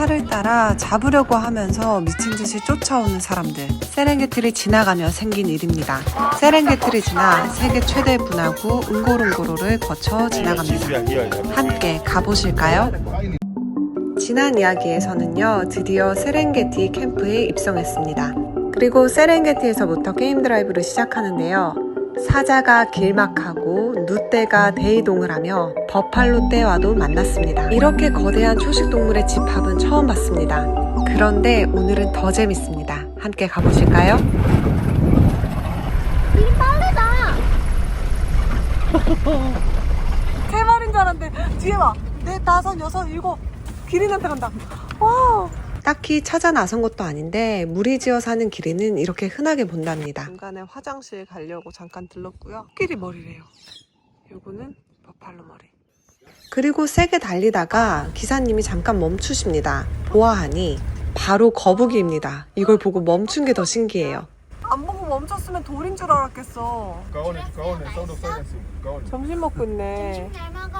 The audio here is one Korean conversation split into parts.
차를 따라 잡으려고 하면서 미친 듯이 쫓아오는 사람들. 세렝게티를 지나가며 생긴 일입니다. 세렝게티를 지나 세계 최대 분화구 응고롱고로를 거쳐 지나갑니다. 함께 가보실까요? 지난 이야기에서는요, 드디어 세렝게티 캠프에 입성했습니다. 그리고 세렝게티에서부터 게임 드라이브를 시작하는데요. 사자가 길막하고 누떼가 대이동을 하며 버팔로 떼와도 만났습니다. 이렇게 거대한 초식 동물의 집합은 처음 봤습니다. 그런데 오늘은 더 재밌습니다. 함께 가보실까요? 길이 빠르다. 세 마리인 줄 알았는데 뒤에 봐. 넷, 다섯, 여섯, 일곱. 기린한테 간다. 와. 딱히 찾아 나선 것도 아닌데 무리지어 사는 기린은 이렇게 흔하게 본답니다. 중간에 화장실 가려고 잠깐 들렀고요. 끼리 머리래요. 요거는 버팔로 머리. 그리고 세게 달리다가 기사님이 잠깐 멈추십니다. 보아하니 바로 거북이입니다. 이걸 보고 멈춘 게 더 신기해요. 안 보고 멈췄으면 돌인 줄 알았겠어. 가온에 사운드 사이렌스 가온에 점심 먹고 있네. 잘 먹어.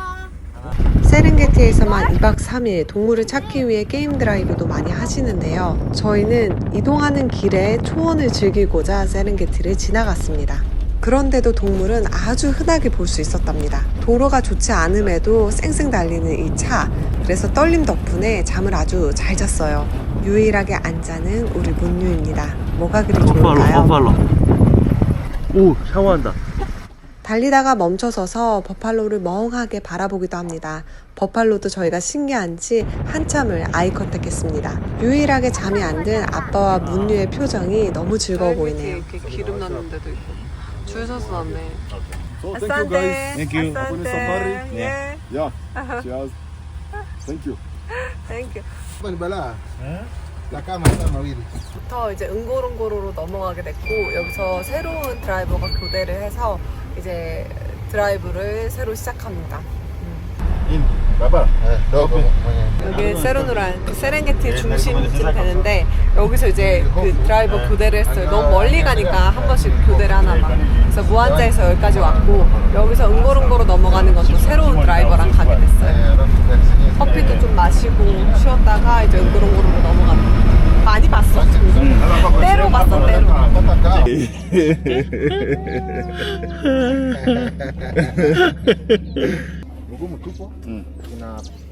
세렝게티에서만 2박 3일 동물을 찾기 위해 게임 드라이브도 많이 하시는데요. 저희는 이동하는 길에 초원을 즐기고자 세렝게티를 지나갔습니다. 그런데도 동물은 아주 흔하게 볼 수 있었답니다. 도로가 좋지 않음에도 쌩쌩 달리는 이 차. 그래서 떨림 덕분에 잠을 아주 잘 잤어요. 유일하게 안 자는 우리 문유입니다. 뭐가 그리 좋을까요? 오 샤워한다 달리다가 멈춰서서 버팔로를 멍하게 바라보기도 합니다. 버팔로도 저희가 신기한지 한참을 아이 컨택 했습니다. 유일하게 잠이 안 든 아빠와 문유의 표정이 너무 즐거워 보이네요. 이렇게 기름 넣는 데도 있고 줄 서서 왔네. So thank you guys Thank you. Happy safari 예. yeah cheers thank you 땡큐. Está mawili. 부터 이제 응고롱고로로 넘어가게 됐고 여기서 새로운 드라이버가 교대를 해서 이제 드라이브를 새로 시작합니다. in baba Eh, dogo. Mwenye. 여기 세로누란 그 세렝게티의 중심쯤 되는데 여기서 이제 그 드라이버 교대를 했어요. 너무 멀리 가니까 한 번씩 교대를 하나 봐. 그래서 무한자에서 여기까지 왔고 여기서 응고롱고로 넘어가는 건또 새로운 드라이버랑 가게 됐어요. 커피도 좀 마시고 쉬었다가 이제 응고롱고로 넘어갑니다. 많이 봤어. 때로 봤어 때로.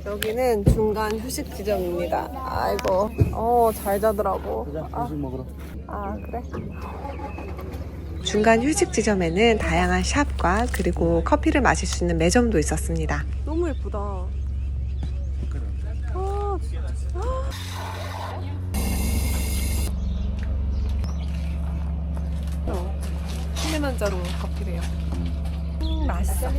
여기는 중간 휴식 지점입니다. 아이고, 어, 잘 자더라고. 아, 아, 그래? 중간 휴식 지점에는 다양한 샵과 그리고 커피를 마실 수 있는 매점도 있었습니다. 너무 예쁘다. 킬리만자로 커피래요. 음, 맛있어.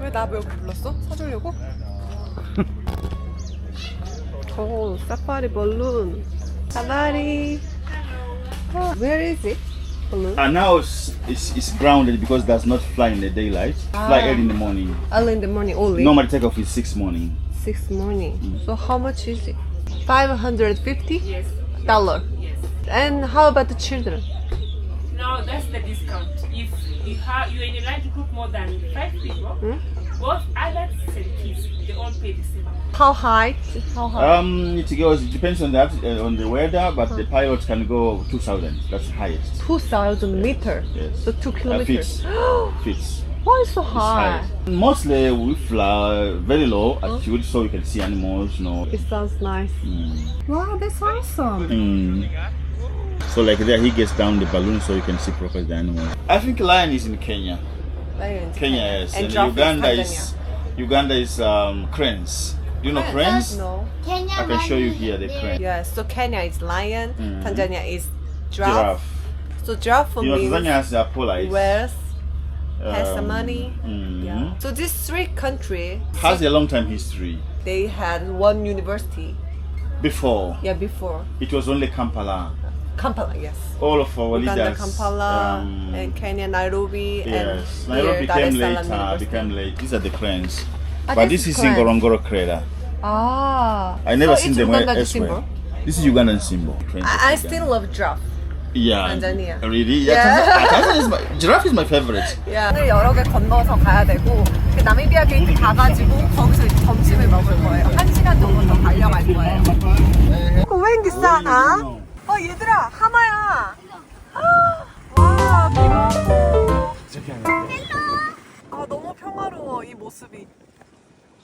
왜 나 여기 불렀어? 사주려고? 오, 사파리 balloon. 사파리. Oh, where is it? Balloon? Uh, now it's, it's, it's grounded because it does not fly in the daylight. Fly early in the morning. Early in the morning only. Normal takeoff is 6 morning. Six morning. So how much is it? Five hundred fifty. Yes. Dollar. Yes. And how about the children? No, that's the discount. If you have you're in a large group more than five people, both adults and kids, they all pay the same. How high? How high? Um, it goes. It depends on that uh, on the weather, but the pilot can go 2,000. That's the highest. Two thousand meter. Yes. So two Uh, kilometers. fits. fits. Why so high? Mostly we fly very low altitude, so you can see animals. You know. It sounds nice. Mm. Wow, that's awesome. Mm. So like there, he gets down the balloon so you can see properly the animals. I think lion is in Kenya. Kenya, yes, And and, giraffe is Uganda is Uganda is um, cranes. Do you know cranes? No. Kenya I can show you here the money, crane. Yeah, so Kenya is lion, Mhm. Tanzania is giraffe. Giraffe. So giraffe for You know, me Tanzania has the Apollo. wealth, has the um, money. mhm. Yeah. So these three countries, Has a long time history. they had one university. Before Yeah, before it was only Kampala. Kampala, yes. All of our Uganda, leaders. Kampala, um, and Kenya, Nairobi, yes, and Nairobi here, Dar es became later. Became late. These are the cranes. Ah, but this is crane. Ngorongoro crater. Ah, I never so seen them Ugandan elsewhere. symbol. This is Ugandan symbol. I, I still love giraffe. Yeah. Tanzania. Really? Yeah. Yeah. Tanzania, Tanzania is my giraffe is my favorite. 야, 을 여러 개 건너서 가야 되고 그그 나미비아 게이트 가가지고 거기서 이제 점심을 먹을 거예요. 한 시간 정도 더 달려갈 거예요. 고행기 싸나? 어 얘들아 하마야. 아, 와 비모. 아 너무 평화로워 이 모습이.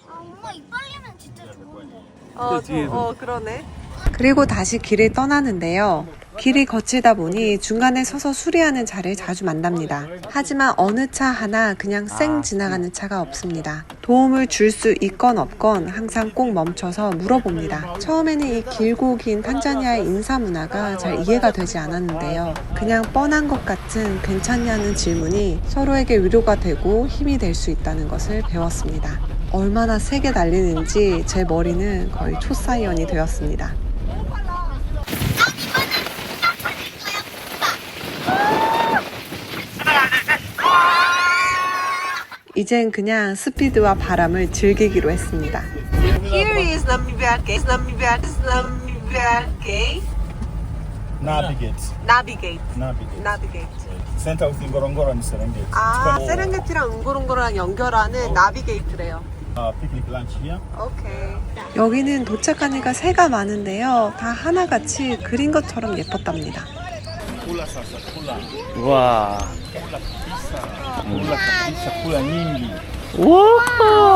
아, 엄마 이빨리면 진짜 좋은데. 어, 저, 어 그러네. 그리고 다시 길을 떠나는데요. 길이 거칠다 보니 중간에 서서 수리하는 차를 자주 만납니다. 하지만 어느 차 하나 그냥 쌩 지나가는 차가 없습니다. 도움을 줄 수 있건 없건 항상 꼭 멈춰서 물어봅니다. 처음에는 이 길고 긴 탄자니아의 인사 문화가 잘 이해가 되지 않았는데요. 그냥 뻔한 것 같은 괜찮냐는 질문이 서로에게 위로가 되고 힘이 될 수 있다는 것을 배웠습니다. 얼마나 세게 달리는지 제 머리는 거의 초사이언이 되었습니다. 이젠 그냥 스피드와 바람을 즐기기로 했습니다. Here is Namibia Gate. Namibia, Namibia Gate. Navigate. Navigate. Navigate. Navigate. Center of Ngorongoro and Serengeti. 아, 세렝게티랑 응고롱고랑 연결하는 나비게이트래요. uh. 오케이. 여기는 도착하니까 새가 많은데요. 다 하나같이 그린 것처럼 예뻤답니다. Kula sasa, kula. 와. Kula kabisa, kula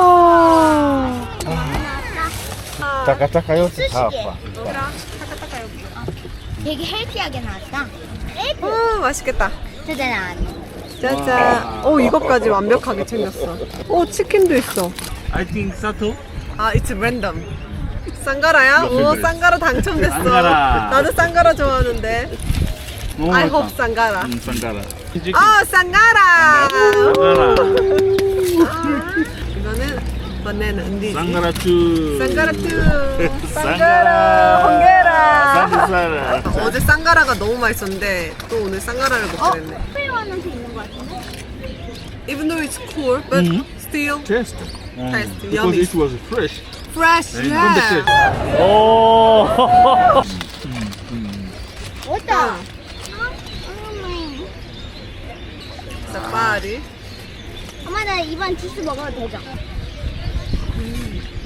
nyingi. Takataka yote hapa. 되게 헬티하게 나왔다. 음, 맛있겠다. 짜잔. 짜잔. 오, 이것까지 완벽하게 챙겼어. 오, 치킨도 있어. I think Sato. 아, it's random. 쌍가라야? 오, 쌍가라 당첨됐어. 쌍가라. 나도 쌍가라 좋아하는데. I hope 쌍가라. 음, 쌍가라. 아, 쌍가라! 쌍가라. 이거는 번내는 은디지. 쌍가라 투. 쌍가라 투. 쌍가라. 쌍가라. 홍게라. 쌍가라. 어제 쌍가라가 너무 맛있었는데 또 오늘 쌍가라를 먹게 됐네. 필요하면서 있는 것 같은데? Even though it's cool, but Mhm. still Taste. taste Because yummy. it was fresh. Fresh, From the yeah. fish. 오. 어다. Safari. 엄마 나 이번 주스 먹어도 되죠?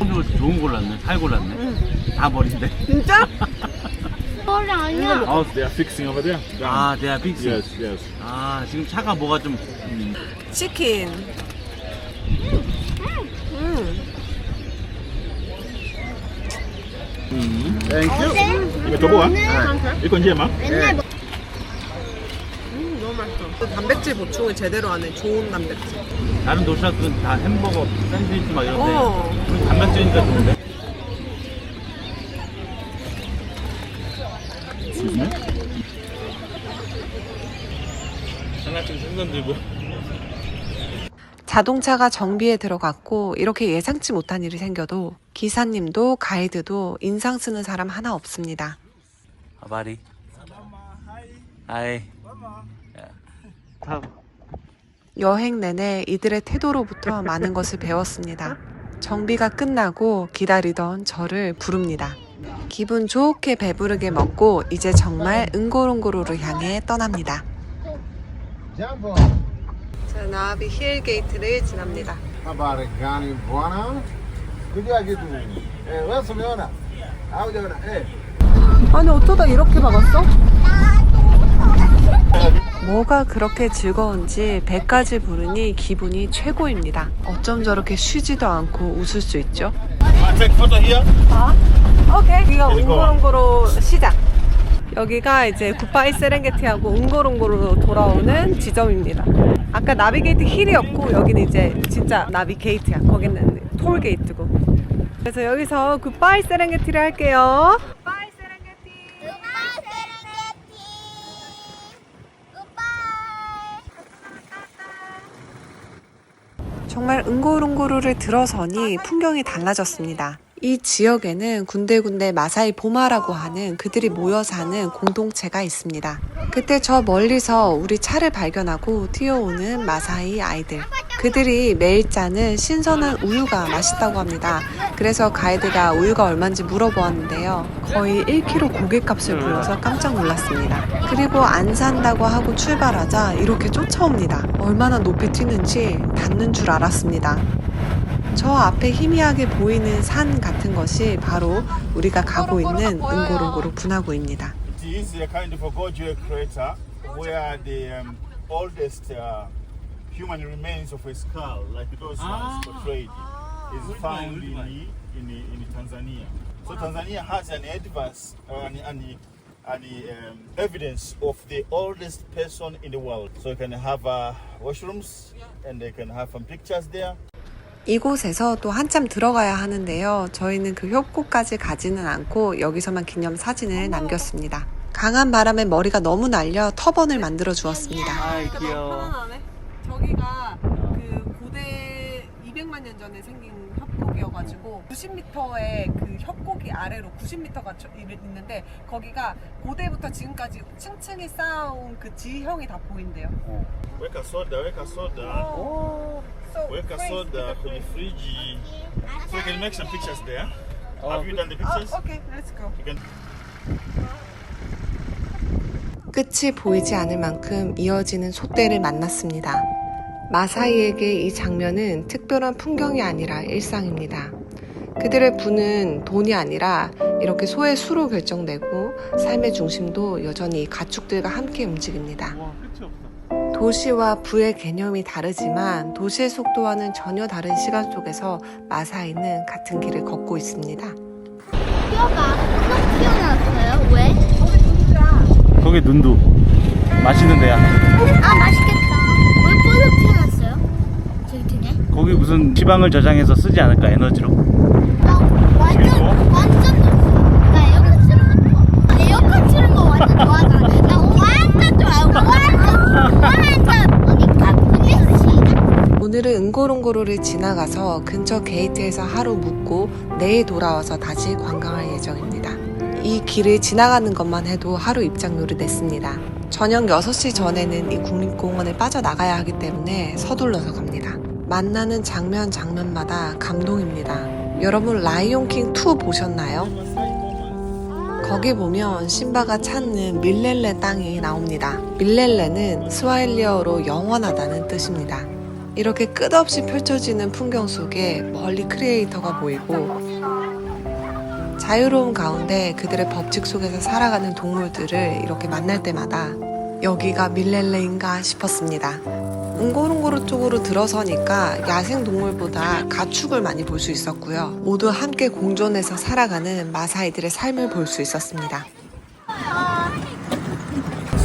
오늘 좋은 골랐네. 잘 골랐네. 다 버린대. 진짜? 아니야. House they are fixing over there. Down. 아, 대야 빅스. Yes, yes. 아, 지금 차가 뭐가 좀 음, 치킨. 음. Thank you. 이거. 오늘 njema. 맨날 먹 음, 너무 맛있어. 또 단백질 보충을 제대로 하네. 좋은 단백질. 다른 도시락은 다 햄버거, 샌드위치 막 이런데. 어. 우리 단백질이니까 좋은데. 하나쯤 생선 들고. 자동차가 정비에 들어갔고 이렇게 예상치 못한 일이 생겨도 기사님도 가이드도 인상 쓰는 사람 하나 없습니다. 아바리. 아이. 여행 내내 이들의 태도로부터 많은 것을 배웠습니다. 정비가 끝나고 기다리던 저를 부릅니다. 기분 좋게 배부르게 먹고 이제 정말 응고롱고로를 향해 떠납니다. 자, 나비 힐 게이트를 지납니다. 아니 어쩌다 이렇게 박았어? 뭐가 그렇게 즐거운지 배까지 부르니 기분이 최고입니다. 어쩜 저렇게 쉬지도 않고 웃을 수 있죠? Here. 오케이. 이거. 웅고롱고로 시작. 여기가 이제 굿바이 세렝게티하고 웅고롱고로 돌아오는 지점입니다. 아까 나비게이트 힐이었고 여기는 이제 진짜 나비게이트야. 거기는 톨게이트고. 그래서 여기서 굿바이 세렝게티를 할게요. 굿바이 세렝게티. 오빠 세렝게티. 오빠. 정말 응고롱고로를 들어서니 풍경이 달라졌습니다. 이 지역에는 군데군데 마사이 보마라고 하는 그들이 모여 사는 공동체가 있습니다. 그때 저 멀리서 우리 차를 발견하고 뛰어오는 마사이 아이들. 그들이 매일 짜는 신선한 우유가 맛있다고 합니다. 그래서 가이드가 우유가 얼마인지 물어보았는데요. 거의 1kg 고객값을 불러서 깜짝 놀랐습니다. 그리고 안 산다고 하고 출발하자 이렇게 쫓아옵니다. 얼마나 높이 뛰는지 닿는 줄 알았습니다. 저 앞에 희미하게 보이는 산 같은 것이 바로 우리가 가고 있는 응고롱고로 분화구입니다. It is a kind of a Gojira crater where the um, oldest uh, human remains of a skull, like those ones portrayed, is found in, the- in, the- in Tanzania. So Tanzania has an advance, uh, an, an, an um, evidence of the oldest person in the world. So you can have uh, washrooms and they can have some pictures there. 이곳에서 또 한참 들어가야 하는데요. 저희는 그 협곡까지 가지는 않고 여기서만 기념 사진을 남겼습니다. 강한 바람에 머리가 너무 날려 터번을 만들어 주었습니다. 아이 귀여워. 저기가 그 고대 200만 년 전에 생긴 협곡이어가지고 90m의 그 협곡이 아래로 90m가 있는데 거기가 고대부터 지금까지 층층이 쌓아온 그 지형이 다 보인대요. Weka soda, weka soda, weka soda kwenye friji. So you can make some pictures there. Have you done the pictures? 오케이, 렛츠 고. You can 끝이 보이지 않을 만큼 이어지는 솥대를 만났습니다. 마사이에게 이 장면은 특별한 풍경이 아니라 일상입니다. 그들의 부는 돈이 아니라 이렇게 소의 수로 결정되고 삶의 중심도 여전히 이 가축들과 함께 움직입니다. 와 끝이 없어. 도시와 부의 개념이 다르지만 도시의 속도와는 전혀 다른 시간 속에서 마사이는 같은 길을 걷고 있습니다. 뼈가 또 튀어나왔어요. 왜? 거기 눈도 맛있는 데야. 아 맛있겠다. 왜 뼈가 튀어나왔어요? 저기 등에? 거기 무슨 지방을 저장해서 쓰지 않을까 에너지로? 나 완전 완전 좋아. 나 에어컨 틀는 거. 에어컨 틀는 거 완전 좋아하잖아. 나 완전 좋아요. 완전 완전. 언니 가끔씩 오늘은 응고롱고로를 지나가서 근처 게이트에서 하루 묵고 내일 돌아와서 다시 관광할 예정입니다. 이 길을 지나가는 것만 해도 하루 입장료를 냈습니다. 저녁 6시 전에는 이 국립공원을 빠져나가야 하기 때문에 서둘러서 갑니다. 만나는 장면 장면마다 감동입니다. 여러분 라이온킹 2 보셨나요? 거기 보면 신바가 찾는 밀렐레 땅이 나옵니다. 밀렐레는 스와힐리어로 영원하다는 뜻입니다. 이렇게 끝없이 펼쳐지는 풍경 속에 멀리 크리에이터가 보이고 자유로운 가운데 그들의 법칙 속에서 살아가는 동물들을 이렇게 만날 때마다 여기가 밀렐레인가 싶었습니다. 응고롱고로 쪽으로 들어서니까 야생 동물보다 가축을 많이 볼 수 있었고요. 모두 함께 공존해서 살아가는 마사이들의 삶을 볼 수 있었습니다.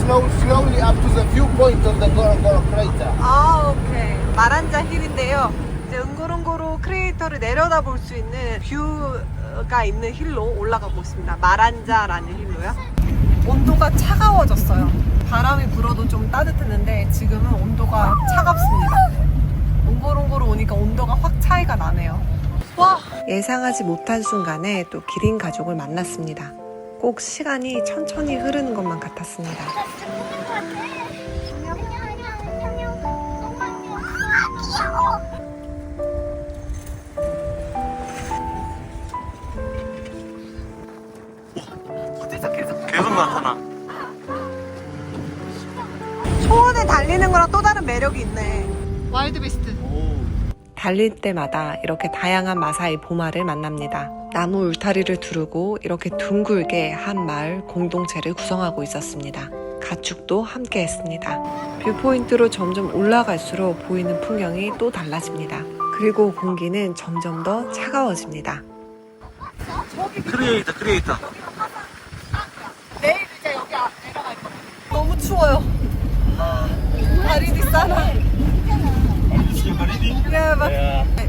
Slow, slowly up to the viewpoint of the Gorogoro crater. 아, 오케이. 마란자 힐인데요. 이제 응고롱고로 크리에이터를 내려다 볼 수 있는 뷰가 있는 힐로 올라가고 있습니다. 마란자라는 힐로요. 온도가 차가워졌어요. 바람이 불어도 좀 따뜻했는데 지금은 온도가 차갑습니다. 응고롱고로 오니까 온도가 확 차이가 나네요. 와! 예상하지 못한 순간에 또 기린 가족을 만났습니다. 꼭 시간이 천천히 흐르는 것만 같았습니다. 나타나. 초원에 달리는 거랑 또 다른 매력이 있네. 와일드 비스트. 달릴 때마다 이렇게 다양한 마사이 보마를 만납니다. 나무 울타리를 두르고 이렇게 둥글게 한 마을 공동체를 구성하고 있었습니다. 가축도 함께 했습니다. 뷰포인트로 점점 올라갈수록 보이는 풍경이 또 달라집니다. 그리고 공기는 점점 더 차가워집니다. 크리에이터 크리에이터. 너무 추워요. 바리디 싸나. 네, 막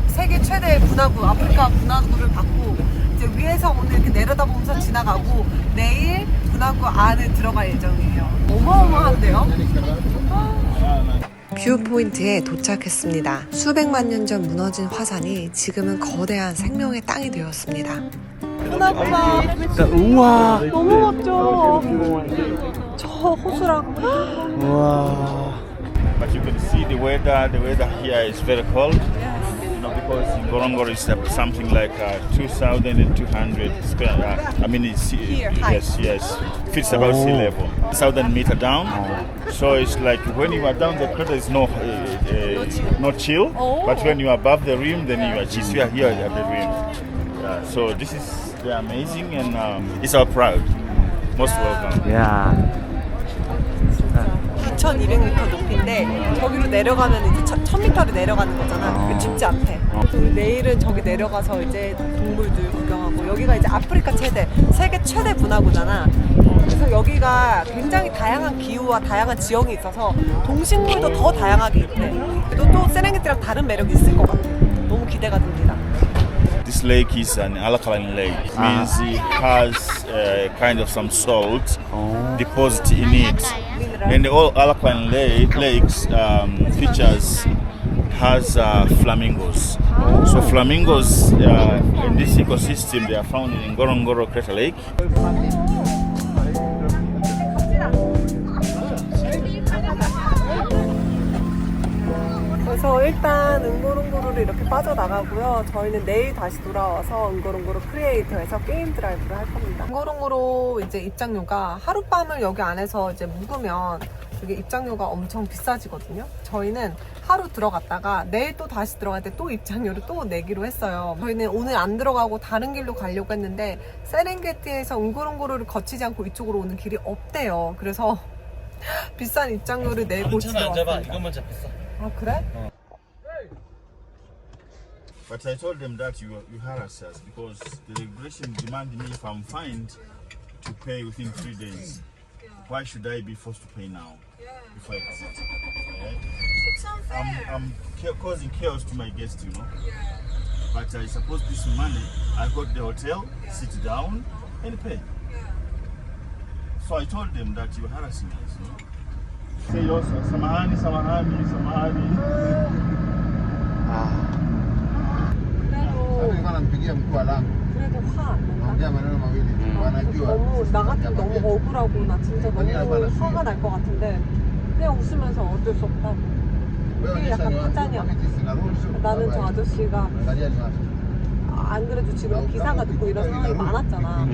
세계 최대 분화구, 아프리카 분화구를 받고 이제 위에서 오늘 이렇게 내려다보면서 지나가고 내일 분화구 안에 들어갈 예정이에요. 어마어마한데요? 뷰 포인트에 도착했습니다. 수백만 년 전 무너진 화산이 지금은 거대한 생명의 땅이 되었습니다. 분화구가 우와. 너무 멋져. 저 호수랑 우와. But you can see the weather. The weather here is very cold. You know, because in Gorongoro is uh, something like uh, 2,200 square. Uh, I mean, it's Here, high. yes, yes, fits about sea level, thousand meter down. So it's like when you are down the crater, is no uh, uh, no chill. But when you are above the rim, then you are chill. So you are here at the rim. Yeah, so this is yeah, amazing, and um, it's our proud. Most welcome. 야 2,200m 높이인데 저기로 내려가면 이제 1,000m로 내려가는 거잖아. 그게 춥지 않대. 그래서 우리 내일은 저기 내려가서 이제 동물들 구경하고 여기가 이제 아프리카 최대, 세계 최대 분화구잖아. 어, 그래서 여기가 굉장히 다양한 기후와 다양한 지형이 있어서 동식물도 더 다양하게 있대. 또, 또 세렝게티랑 다른 매력이 있을 것 같아. 너무 기대가 됩니다. This lake is an alkaline lake. It means it has uh, kind of some salt deposit in it. And all Alpine lake, lakes um, features has uh, flamingos. So flamingos uh, in this ecosystem they are found in Ngorongoro Crater Lake. 그래서 일단 응고롱고로를 이렇게 빠져나가고요. 저희는 내일 다시 돌아와서 응고롱고로 크리에이터에서 게임 드라이브를 할 겁니다. 응고롱고로 이제 입장료가 하룻밤을 여기 안에서 이제 묵으면 이게 입장료가 엄청 비싸지거든요. 저희는 하루 들어갔다가 내일 또 다시 들어갈 때 또 입장료를 또 내기로 했어요. 저희는 오늘 안 들어가고 다른 길로 가려고 했는데 세렝게티에서 응고롱고로를 거치지 않고 이쪽으로 오는 길이 없대요. 그래서 비싼 입장료를 내고 들어왔습니다. 이것만 잡혔어 아 그래? But I told them that you you harass us because the regulation demand me if I'm fined to pay within three days. Why should I be forced to pay now before I exit? Yeah? I'm, I'm causing chaos to my guests, you know. But I suppose this money I got the hotel, sit down and pay. So I told them that you're harassing us, you know. Say also, samahani, samahani, samahani. 그래도 화안 maneno mawili wanajua 너무 나 같으면 너무 억울하고 나 진짜 너무 아니야. 화가 날 것 같은데 그냥 웃으면서 어쩔 수 없다고 이게 약간 판단이야. 나는 저 아저씨가 안 그래도 지금 기사가 듣고 이런 상황이 많았잖아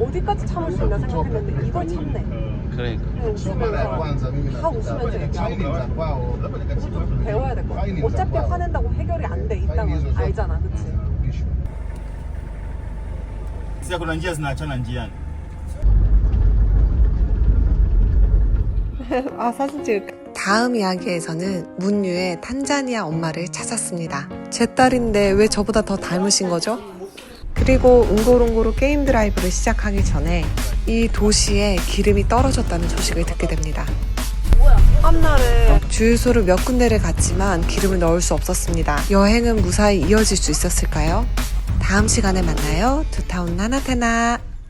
어디까지 참을 수 있나 생각했는데 이걸 참네 그러니까 그냥 웃으면서 다 웃으면서 얘기하고 그거 좀 배워야 될 것 같아 어차피. 화낸다고 해결이 안돼걸 zote 알잖아 그치? Sasa kuna njia zinaachana njiani. 아 사진 찍을까? 다음 이야기에서는 문유의 탄자니아 엄마를 찾았습니다. 제 딸인데 왜 저보다 더 닮으신 거죠? 그리고 응고롱고로 게임 드라이브를 시작하기 전에 이 도시에 기름이 떨어졌다는 소식을 듣게 됩니다. 한날에 주유소를 몇 군데를 갔지만 기름을 넣을 수 없었습니다. 여행은 무사히 이어질 수 있었을까요? 다음 시간에 만나요. 두타운 나나테나.